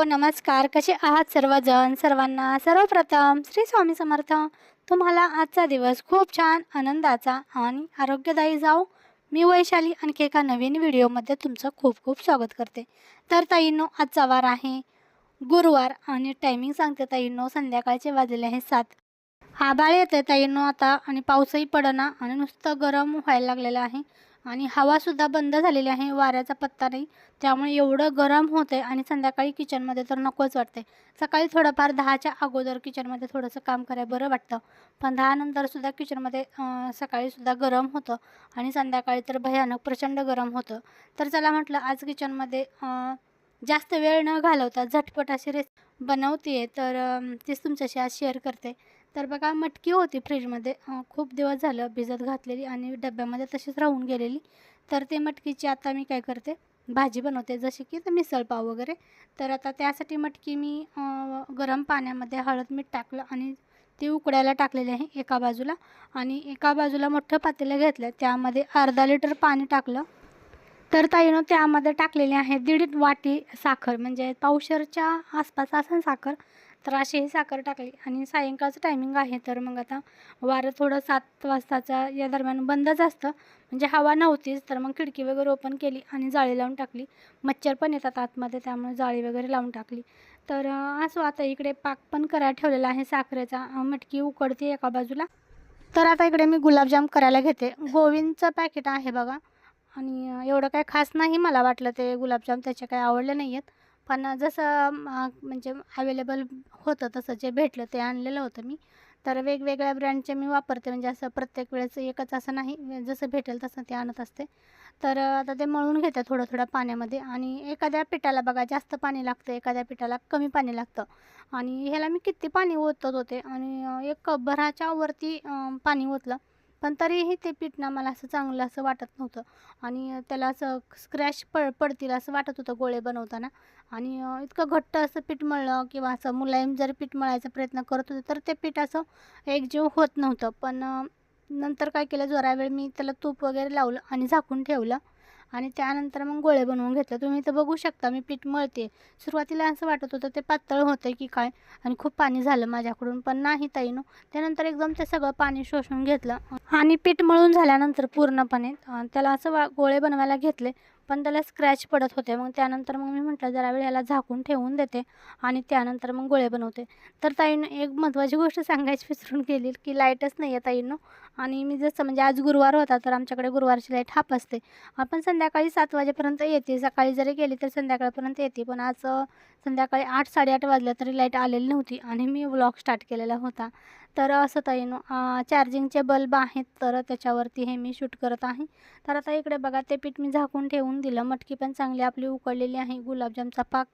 Hello नमस्कार. कसे आहात सर्वजण? सर्वांना सर्वप्रथम श्री स्वामी समर्थ. तुम्हाला आजचा दिवस खूप छान आनंदाचा आणि आरोग्यदायी जाऊ मी वैशाली आणखी एका नवीन व्हिडिओमध्ये तुमचं खूप खूप स्वागत करते. तर ताईंनो आजचा वार आहे. गुरुवार आणि टायमिंग सांगते ताईंनो संध्याकाळचे वाजले आहे सात. आभाळ येते ताईंनो आता आणि पाऊसही पडना आणि नुसतं गरम व्हायला लागलेलं आहे. आणि हवासुद्धा बंद झालेली आहे वाऱ्याचा पत्ता नाही. त्यामुळे एवढं गरम होतं आणि संध्याकाळी किचनमध्ये तर नकोच वाटते सकाळी थोडंफार दहाच्या अगोदर किचनमध्ये थोडंसं काम करायला बरं वाटतं. पण दहानंतरसुद्धा किचनमध्ये सकाळीसुद्धा गरम होतं आणि संध्याकाळी तर भयानक प्रचंड गरम होतं. तर चला म्हटलं आज किचनमध्ये जास्त वेळ न घालवता झटपट अशी रेस बनवते तर तीच तुमच्याशी आज शेअर करते. तर बघा मटकी होती फ्रीजमध्ये. खूप दिवस झालं भिजत घातलेली आणि डब्यामध्ये तशीच राहून गेलेली. तर ते मटकीची आता मी काय करते? भाजी बनवते जशी की तर मिसळपाव वगैरे. तर आता त्यासाठी मटकी मी गरम पाण्यामध्ये हळद मीठ टाकलं आणि ती उकडायला टाकलेली आहे एका बाजूला. आणि एका बाजूला मोठं पातेलं घेतलं त्यामध्ये अर्धा लिटर पाणी टाकलं. तर ताईनं त्यामध्ये टाकलेली आहे दीड वाटी साखर म्हणजे पावशरच्या आसपास असेल साखर. तर अशी ही साखर टाकली. आणि सायंकाळचं टायमिंग आहे तर मग आता वारं थोडं सात वाजताचा या दरम्यान बंदच असतं. म्हणजे हवा नव्हतीच तर मग खिडकी वगैरे ओपन केली आणि जाळी लावून टाकली. मच्छर पण येतात आतमध्ये त्यामुळे जाळी वगैरे लावून टाकली. तर असं असो आता इकडे पाक पण करायला ठेवलेला आहे साखरेचा. मटकी उकडते एका बाजूला. तर आता इकडे मी गुलाबजाम करायला घेते. गोविंदचं पॅकेट आहे बघा. आणि एवढं काय खास नाही मला वाटलं ते गुलाबजाम त्याचे काही आवडले नाही आहेत पण जसं म्हणजे अवेलेबल होतं तसं जे भेटलं ते आणलेलं होतं मी. तर वेगवेगळ्या ब्रँडचे मी वापरते. म्हणजे असं प्रत्येक वेळेस एकच असं नाही. जसं भेटेल तसं ते आणत असते. तर आता ते मळून घेते थोडं थोडं पाण्यामध्ये. आणि एखाद्या पिठाला बघा जास्त पाणी लागतं. एखाद्या पिठाला कमी पाणी लागतं. आणि ह्याला मी किती पाणी ओतत होते. आणि एक कपभराच्या वरती पाणी ओतलं. पण तरीही ते पीठ ना मला असं चांगलं असं वाटत नव्हतं. आणि त्याला असं स्क्रॅच पड पडतील असं वाटत होतं गोळे बनवताना. आणि इतकं घट्ट असं पीठ मळलं किंवा असं मुलायम जर पीठ मळायचा प्रयत्न करत होते तर ते पीठ असं एकजीव होत नव्हतं. पण नंतर काय केलं जरा वेळ मी त्याला तूप वगैरे लावलं आणि झाकून ठेवलं. आणि त्यानंतर मग गोळे बनवून घेतले. तुम्ही इथं बघू शकता मी पीठ मळते. सुरुवातीला असं वाटत होतं ते पातळ होतं की काय? आणि खूप पाणी झालं माझ्याकडून पण नाही ताईनं त्यानंतर एकदम ते सगळं पाणी शोषून घेतलं. आणि पीठ मळून झाल्यानंतर पूर्णपणे त्याला असं वा गोळे बनवायला घेतले. पण त्याला स्क्रॅच पडत होते. मग त्यानंतर मग मी म्हटलं जरा वेळ याला झाकून ठेवून देते. आणि त्यानंतर मग गोळे बनवते. तर ताईनं एक महत्त्वाची गोष्ट सांगायची विसरून गेली की लाईटच नाही आहे ताईनं. आणि मी जसं म्हणजे आज गुरुवार होता तर आमच्याकडे गुरुवारची लाइट हाप असते. आपण संध्याकाळी सात वाजेपर्यंत येते. सकाळी जरी गेली तर संध्याकाळपर्यंत येते. पण आज संध्याकाळी आठ साडेआठ वाजल्या तरी लाइट आलेली नव्हती. आणि मी व्लॉग स्टार्ट केलेला होता. तर असं ताईनं चार्जिंगचे बल्ब आहेत तर त्याच्यावरती हे मी शूट करत आहे. तर आता इकडे बघा ते पीठ मी झाकून ठेवून दिलं. मटकी पण चांगली आपली उकळलेली आहे. गुलाबजामचा पाक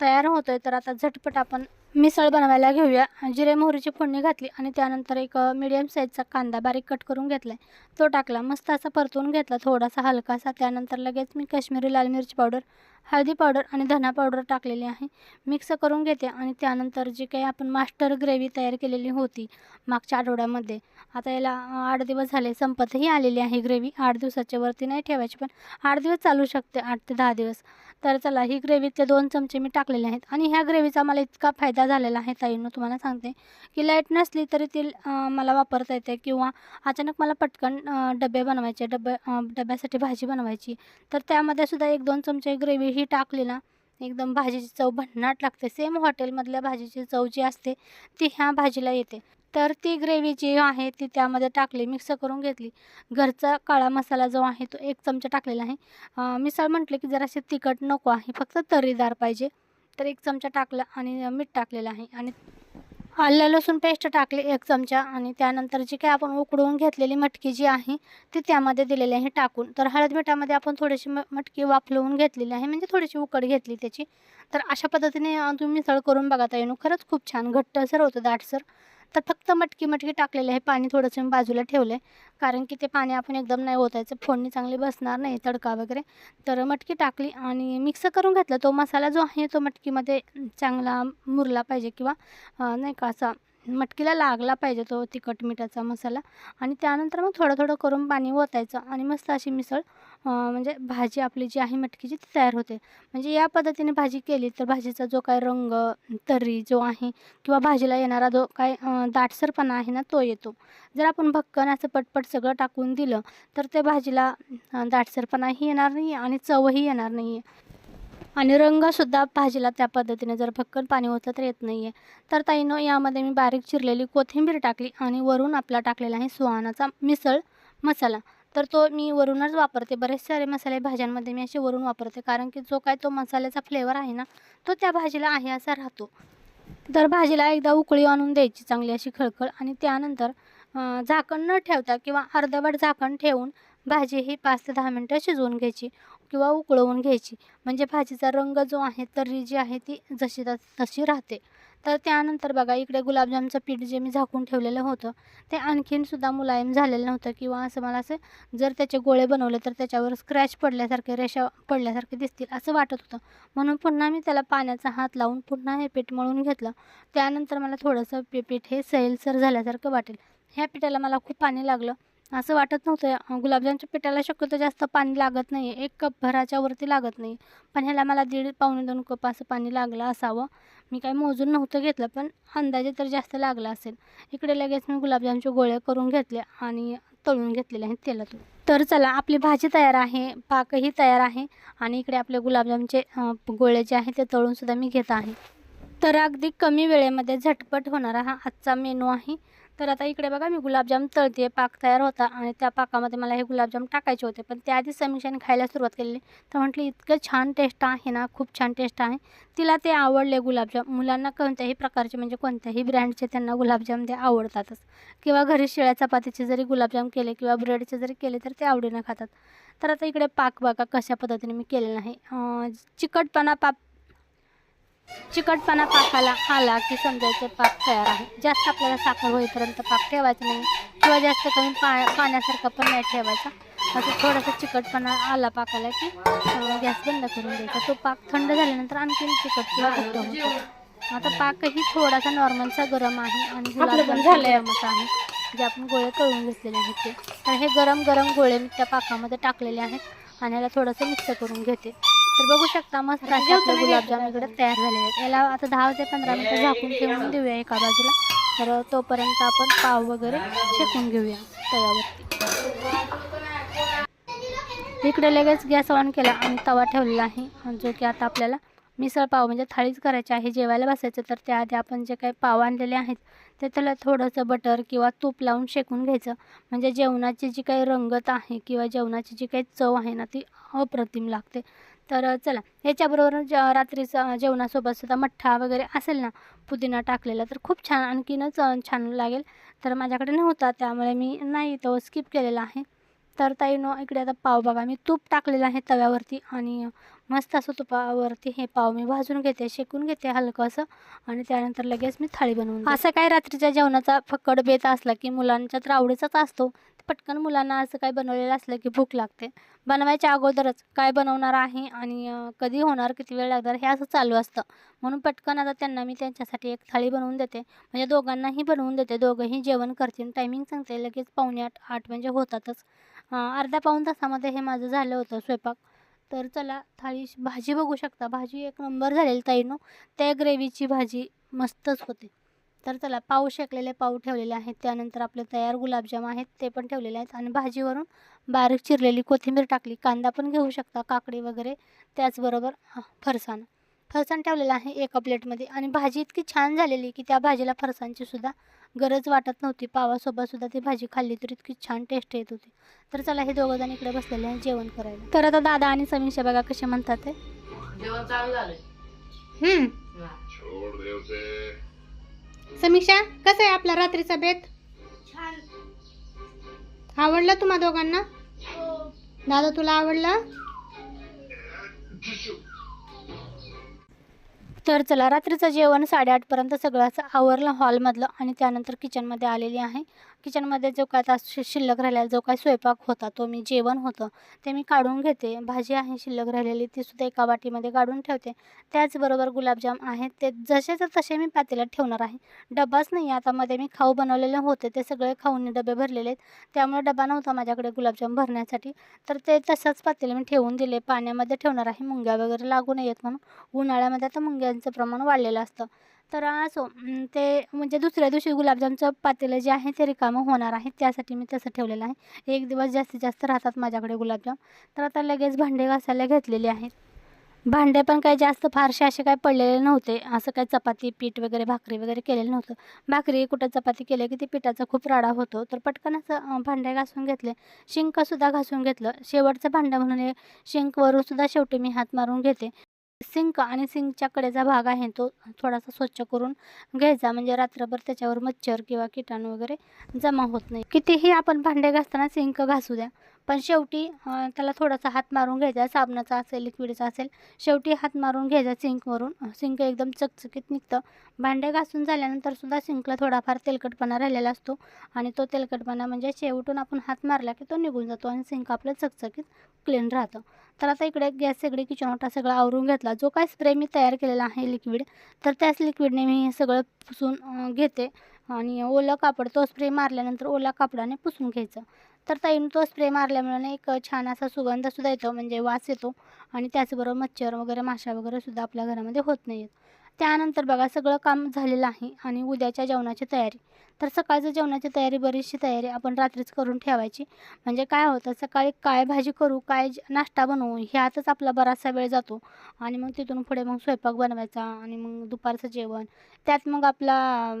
तयार होतोय. तर आता झटपट आपण मिसळ बनवायला घेऊया. जिरे मोहरीची फोडणी घातली आणि त्यानंतर एक मिडियम साईजचा कांदा बारीक कट करून घेतला तो टाकला. मस्त असा परतून घेतला थोडासा हलकासा. त्यानंतर लगेच मी काश्मीरी लाल मिरची पावडर हळदी पावडर आणि धना पावडर टाकलेली आहे. मिक्स करून घेते आणि त्यानंतर जी काही आपण मास्टर ग्रेव्ही तयार केलेली होती मागच्या आठवड्यामध्ये आता याला आठ दिवस झाले संपतही आलेली आहे ग्रेव्ही. आठ दिवसाच्या वरती नाही ठेवायची पण आठ दिवस चालू शकते आठ ते दहा दिवस. तर चला ही ग्रेव्हीतले दोन चमचे मी टाकलेले आहेत आणि ह्या ग्रेव्हीचा मला इतका फायदा झालेला आहे ताईनं तुम्हाला सांगते. की लाइट नसली तरी ती मला वापरता येते किंवा अचानक मला पटकन डबे बनवायचे डबे डब्यासाठी भाजी बनवायची. तर त्यामध्ये सुद्धा एक दोन चमचे ग्रेव्ही ही टाकली ना एकदम भाजीची चव भन्नाट लागते. सेम हॉटेलमधल्या भाजीची चव जी असते ती ह्या भाजीला येते. तर ती ग्रेव्ही जी आहे ती त्यामध्ये टाकली मिक्स करून घेतली. घरचा काळा मसाला जो आहे तो एक चमचा टाकलेला आहे. मिसळ म्हटले की जराशी तिखट नको आहे फक्त तर्रीदार पाहिजे. तर एक चमचा टाकला आणि मीठ टाकलेलं आहे आणि आलं लसूण पेस्ट टाकली एक चमचा आणि त्यानंतर जी काही आपण उकडून घेतलेली मटकी जी आहे ती त्यामध्ये दिलेली आहे टाकून. तर हळद मिठामध्ये आपण थोडीशी म मटकी वाफलवून घेतलेली आहे म्हणजे थोडीशी उकड घेतली त्याची. तर अशा पद्धतीने तुम्ही मिसळ करून बघा येणू खरंच खूप छान घट्टसर होतं दाटसर तर फक्त मटकी मटकी टाकलेलं आहे. पाणी थोडंसं मी बाजूला ठेवलं आहे कारण की ते पाणी आपण एकदम नाही ओतायचं. फोडणी चांगली बसणार नाही तडका वगैरे. तर मटकी टाकली आणि मिक्स करून घेतला. तो मसाला जो आहे तो मटकीमध्ये चांगला मुरला पाहिजे किंवा नाही का असा मटकीला लागला पाहिजे तो तिखट मिठाचा मसाला. आणि त्यानंतर मग थोडं थोडं करून पाणी ओतायचं आणि मस्त अशी मिसळ म्हणजे भाजी आपली जी आहे मटकीची ती तयार होते. म्हणजे या पद्धतीने भाजी केली तर भाजीचा जो काय रंग तर्री जो आहे किंवा भाजीला येणारा जो काय दाटसरपणा आहे ना तो येतो. जर आपण भक्कन असं पटपट सगळं टाकून दिलं तर त्या भाजीला दाटसरपणाही येणार नाही आणि चवही येणार नाही आहे आणि रंगसुद्धा भाजीला त्या पद्धतीने जर भक्कन पाणी होतं तर येत नाही आहे तर ताईनं यामध्ये मी बारीक चिरलेली कोथिंबीर टाकली आणि वरून आपला टाकलेला आहे सुहानाचा मिसळ मसाला. तर तो मी वरूनच वापरते. बरेच सारे मसाले भाज्यांमध्ये मी असे वरून वापरते. कारण की जो काय तो मसाल्याचा फ्लेवर आहे ना तो त्या भाजीला आहे असा राहतो. तर भाजीला एकदा उकळी आणून द्यायची चांगली अशी खळखळ आणि त्यानंतर झाकण न ठेवता किंवा अर्धवट झाकण ठेवून भाजी ही पाच ते दहा मिनटं शिजवून घ्यायची किंवा उकळवून घ्यायची. म्हणजे भाजीचा रंग जो आहे तर्री जी आहे ती जशी तशी राहते. तर त्यानंतर बघा इकडे गुलाबजामचं पीठ जे मी झाकून ठेवलेलं होतं ते आणखीनसुद्धा मुलायम झालेलं नव्हतं किंवा असं मला असं जर त्याचे गोळे बनवले तर त्याच्यावर स्क्रॅच पडल्यासारखे रेषा पडल्यासारखे दिसतील असं वाटत होतं. म्हणून पुन्हा मी त्याला पाण्याचा हात लावून पुन्हा हे पीठ मळून घेतलं. त्यानंतर मला थोडंसं पीठ हे सैलसर झाल्यासारखं वाटेल. ह्या पिठाला मला खूप पाणी लागलं. असं वाटत नव्हतं. गुलाबजामच्या पिठाला शक्यतो जास्त पाणी लागत नाही आहे एक कप भराच्या वरती लागत नाही. पण ह्याला मला दीड पावणे दोन कप असं पाणी लागलं असावं. मी काय मोजून नव्हतं घेतलं पण अंदाजे तर जास्त लागला असेल. इकडे लगेच मी गुलाबजामचे गोळे करून घेतले आणि तळून घेतलेले आहेत तेलातून. तर चला आपली भाजी तयार आहे पाकही तयार आहे आणि इकडे आपले गुलाबजामचे गोळे जे आहे ते तळूनसुद्धा मी घेत आहे. तर अगदी कमी वेळेमध्ये झटपट होणारा हा आजचा मेनू आहे. तर आता इकडे बघा मी गुलाबजाम तळते पाक तयार होता आणि त्या पाकामध्ये मला हे गुलाबजाम टाकायचे होते. पण त्याआधी समीक्षाने खायला सुरुवात केलेली. तर म्हटलं इतकं छान टेस्ट आहे ना खूप छान टेस्ट आहे. तिला ते आवडले गुलाबजाम. मुलांना कोणत्याही प्रकारचे म्हणजे कोणत्याही ब्रँडचे त्यांना गुलाबजाम ते आवडतातच. किंवा घरी शिळ्या चपातीचे जरी गुलाबजाम केले किंवा ब्रेडचे जरी केले तर ते आवडीनं खातात. तर आता इकडे पाक बघा कशा पद्धतीने मी केलेला आहे. चिकटपणा पाप चिकटपणा पाकाला आला की समजायचं पाक तयार आहे. जास्त आपल्याला साखर होईपर्यंत पाक ठेवायचा नाही. किंवा जास्त कमी पा पाण्यासारखा पण नाही ठेवायचा. असं थोडासा चिकटपणा आला पाकाला की गॅस बंद करून द्यायचा. तो पाक थंड झाल्यानंतर आणखीन चिकट किंवा घट्ट होतो आता पाकही थोडासा नॉर्मलचा गरम आहे आणि गुलाबजाम गरमच आहे. जे आपण गोळे तळून घेतलेले आहेत ते. तर हे गरम गरम गोळे मी त्या पाकामध्ये टाकलेले आहेत. आणि याला थोडंसं मिक्स करून घेते. तर बघू शकता मस्त असे आपले गुलाबजाम इकडे तयार झालेले आहेत. याला आता दहा ते पंधरा मिनटं झाकून ठेवून देऊया एका बाजूला. तर तोपर्यंत आपण पाव वगैरे शेकून घेऊया तव्यावरती. इकडे लगेच गॅस ऑन केला आणि तवा ठेवलेला आहे. जो की आता आपल्याला मिसळ पाव म्हणजे थाळीच करायची आहे जेवायला बसायचं तर त्याआधी आपण जे काही पाव आणलेले आहेत ते त्याला थोडंसं बटर किंवा तूप लावून शेकून घ्यायचं. म्हणजे जेवणाची जी काही रंगत आहे किंवा जेवणाची जी काही चव आहे ना ती अप्रतिम लागते. तर चला. ह्याच्याबरोबर ज रात्रीचं जेवणासोबत सुद्धा मठ्ठा वगैरे असेल ना पुदिना टाकलेला तर खूप छान आणखीनच छान लागेल. तर माझ्याकडे नव्हता त्यामुळे मी नाही तो स्किप केलेला आहे. तर ताईनो इकडे आता पाव बघा. मी तूप टाकलेलं आहे तव्यावरती आणि मस्त असं तुपावरती हे पाव मी भाजून घेते शेकून घेते हलकं असं आणि त्यानंतर लगेच मी थाळी बनवून असं काय रात्रीच्या जेवणाचा फक्कड बेत असला की मुलांच्या तर आवडीचाच असतो. पटकन मुलांना असं काय बनवलेलं असलं की भूक लागते. बनवायच्या अगोदरच काय बनवणार आहे आणि कधी होणार किती वेळ लागणार हे असं चालू असतं. म्हणून पटकन आता त्यांना मी त्यांच्यासाठी एक थाळी बनवून देते. म्हणजे दोघांनाही बनवून देते. दोघंही जेवण करतील. टायमिंग सांगते. लगेच पावणे आठ आठ म्हणजे होतातच. अर्धा अर्ध्या पाऊण तासामध्ये हे माझं झालं होतं स्वयंपाक. तर चला थाळी भाजी बघू शकता. भाजी एक नंबर झालेली ताईनो. त्या ग्रेव्हीची भाजी मस्तच होते. तर चला पाव शेकलेले पाव ठेवलेले आहेत. त्यानंतर आपले तयार गुलाबजाम आहेत ते पण ठेवलेले आहेत. आणि भाजीवरून बारीक चिरलेली कोथिंबीर टाकली. कांदा पण घेऊ शकता काकडी वगैरे. त्याचबरोबर हां फरसाण. फरसाण ठेवलेलं आहे एका प्लेटमध्ये. आणि भाजी इतकी छान झालेली की त्या भाजीला फरसाणची सुद्धा गरज वाटत नव्हती. पावासोबत सुद्धा ती भाजी खाल्ली तर इतकी छान टेस्ट येत होती. तर चला हे दोघं जण इकडे बसलेले आहेत जेवण करायला. तर आता दादा आणि समीक्षा बघा कसे म्हणतात ते. जेवण चालू उसे समीक्षा कसं आहे आपला रात्रीचा बेत? आवडला तुम्हा दोघांना? दादा तुला आवडला? तर चला रात्रीचं जेवण साडेआठपर्यंत सगळं असं आवरलं हॉलमधलं आणि त्यानंतर किचनमध्ये आलेली आहे. किचनमध्ये जो काय आता शि शिल्लक राहिलेला जो काय स्वयंपाक होता तो मी जेवण होतं ते मी काढून घेते. भाजी आहे शिल्लक राहिलेली तीसुद्धा एका वाटीमध्ये काढून ठेवते. त्याचबरोबर गुलाबजाम आहेत ते जसेच्या तसे मी पातेल्यात ठेवणार आहे. डबाच नाही आहे आता मध्ये मी खाऊ बनवलेले होते ते सगळे खाऊन डबे भरलेले आहेत. त्यामुळे डबा नव्हता माझ्याकडे गुलाबजाम भरण्यासाठी. तर ते तसंच पातेले मी ठेवून दिले. पाण्यामध्ये ठेवणार आहे मुंग्या वगैरे लागू नयेत म्हणून. उन्हाळ्यामध्ये आता मुंग्यांचं प्रमाण वाढलेलं असतं. तर हो, असो ते म्हणजे दुसऱ्या दिवशी गुलाबजामचं पातेलं जे आहे ते रिकामं होणार आहे त्यासाठी मी तसं ठेवलेलं आहे. एक दिवस जास्तीत जास्त राहतात माझ्याकडे गुलाबजाम. तर आता लगेच भांडे घासायला घेतलेले आहेत. भांडे पण काही जास्त फारसे असे काही पडलेले नव्हते. असं काही चपाती पीठ वगैरे भाकरी वगैरे केलेलं नव्हतं. भाकरी कुठं चपाती केली की ते पिठाचा खूप राडा होतो. तर पटकन असं भांडे घासून घेतले. शिंकसुद्धा घासून घेतलं. शेवटचं भांडं म्हणून हे शिंकवरून सुद्धा शेवटी मी हात मारून घेते. सिंक आणि सिंकच्या कडेचा भाग आहे तो थोडासा स्वच्छ करून घ्यायचा. म्हणजे रात्रभर त्याच्यावर मच्छर किंवा किटाणू वगैरे जमा होत नाही. कितीही आपण भांडे घासताना सिंक घासू द्या पण शेवटी त्याला थोडासा हात मारून घ्यायचा. साबणाचा असेल लिक्विडचा असेल शेवटी हात मारून घ्यायचा सिंकवरून. सिंक एकदम चकचकीत निघतं. भांडे घासून झाल्यानंतर सुद्धा सिंकला थोडाफार तेलकटपणा राहिलेला असतो आणि तो तेलकटपणा म्हणजे शेवटून आपण हात मारला की तो निघून जातो आणि सिंक आपलं चकचकीत क्लीन राहतं. तर आता इकडे गॅस सगळी किचन ओटा सगळा आवरून घेतला. जो काय स्प्रे मी तयार केलेला आहे लिक्विड तर त्याच लिक्विडने मी हे सगळं पुसून घेते. आणि ओलं कापड तो स्प्रे मारल्यानंतर ओला कापडाने पुसून घ्यायचं. तर ताईनं तो स्प्रे मारल्यामुळे एक छान असा सुगंधसुद्धा येतो म्हणजे वास येतो. आणि त्याचबरोबर मच्छर वगैरे माशा वगैरे सुद्धा आपल्या घरामध्ये होत नाही आहेत त्यानंतर बघा सगळं काम झालेलं आहे. आणि उद्याच्या जेवणाची तयारी. तर सकाळचं जेवणाची तयारी बरीचशी तयारी आपण रात्रीच करून ठेवायची. म्हणजे काय होतं सकाळी काय भाजी करू काय नाश्ता बनवू ह्यातच आपला बराचसा वेळ जातो. आणि मग तिथून पुढे मग स्वयंपाक बनवायचा आणि मग दुपारचं जेवण. त्यात मग आपला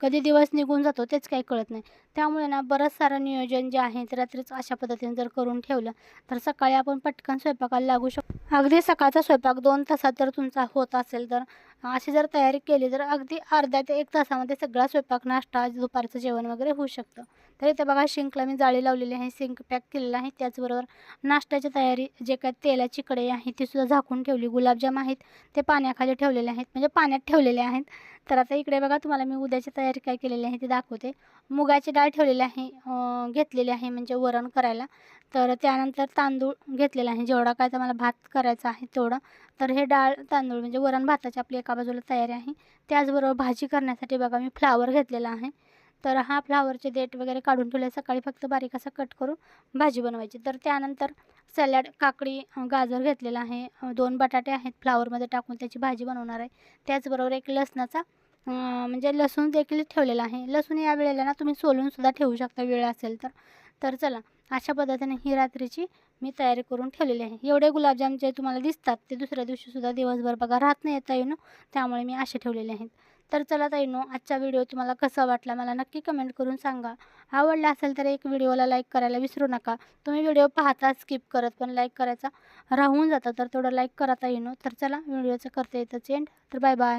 कधी दिवस निघून जातो तेच काही कळत नाही. त्यामुळे ना बरंच सारं नियोजन जे आहे ते रात्रीच अशा पद्धतीने जर करून ठेवलं तर सकाळी आपण पटकन स्वयंपाकाला लागू शकतो अगदी सकाळचा स्वयंपाक दोन तासात जर तुमचा होत असेल तर अशी जर तयारी केली तर अगदी अर्ध्या ते एक तासामध्ये सगळा स्वयंपाक नाश्ता दुपारचं जेवण वगैरे होऊ शकतं. तर इथे बघा शिंकला मी जाळी लावलेली आहे सिंक पॅक केलेला आहे. त्याचबरोबर नाश्त्याची तयारी जे काय तेलाची कढई आहे ती सुद्धा झाकून ठेवली. गुलाबजाम आहेत ते पाण्याखाली ठेवलेले आहेत म्हणजे पाण्यात ठेवलेले आहेत. तर आता इकडे बघा तुम्हाला मी उद्याची तयारी काय केलेली आहे ती दाखवते. मुगाची डाळ ठेवलेली आहे घेतलेली आहे म्हणजे वरण करायला. तर त्यानंतर तांदूळ घेतलेला आहे. जेवढा काय तर मला भात करायचा आहे तेवढं. तर हे डाळ तांदूळ म्हणजे वरण भाताची आपली एका बाजूला तयारी आहे. त्याचबरोबर भाजी करण्यासाठी बघा मी फ्लावर घेतलेला आहे. तर हा फ्लावरचे देठ वगैरे काढून ठेवले. सकाळी फक्त बारीक असा कट करून भाजी बनवायची. तर त्यानंतर सॅलड काकडी गाजर घेतलेला आहे. दोन बटाटे आहेत. फ्लावरमध्ये टाकून त्याची भाजी बनवणार आहे. त्याचबरोबर एक लसणाचा म्हणजे लसूण देखील ठेवलेला आहे. लसूण या वेळेला ना तुम्ही सोलूनसुद्धा ठेवू शकता. वेळ असेल तर. तर चला. अशा पद्धतीने ही रात्रीची मी तयारी करून ठेवलेली आहे. एवढे गुलाबजाम जे तुम्हाला दिसतात ते दुसऱ्या दिवशीसुद्धा दिवसभर बघा राहत नाही येता येईनो त्यामुळे मी असे ठेवलेले आहेत. तर चला ताईनो आजचा व्हिडिओ तुम्हाला कसा वाटला मला नक्की कमेंट करून सांगा. आवडला असेल तर एक व्हिडिओला लाईक करायला विसरू नका. तुम्ही व्हिडिओ पाहता स्किप करत पण लाईक करायचा. राहून जातं तर तेवढं लाईक करा ताईनो. तर चला व्हिडिओचं करते येतं एंड तर बाय बाय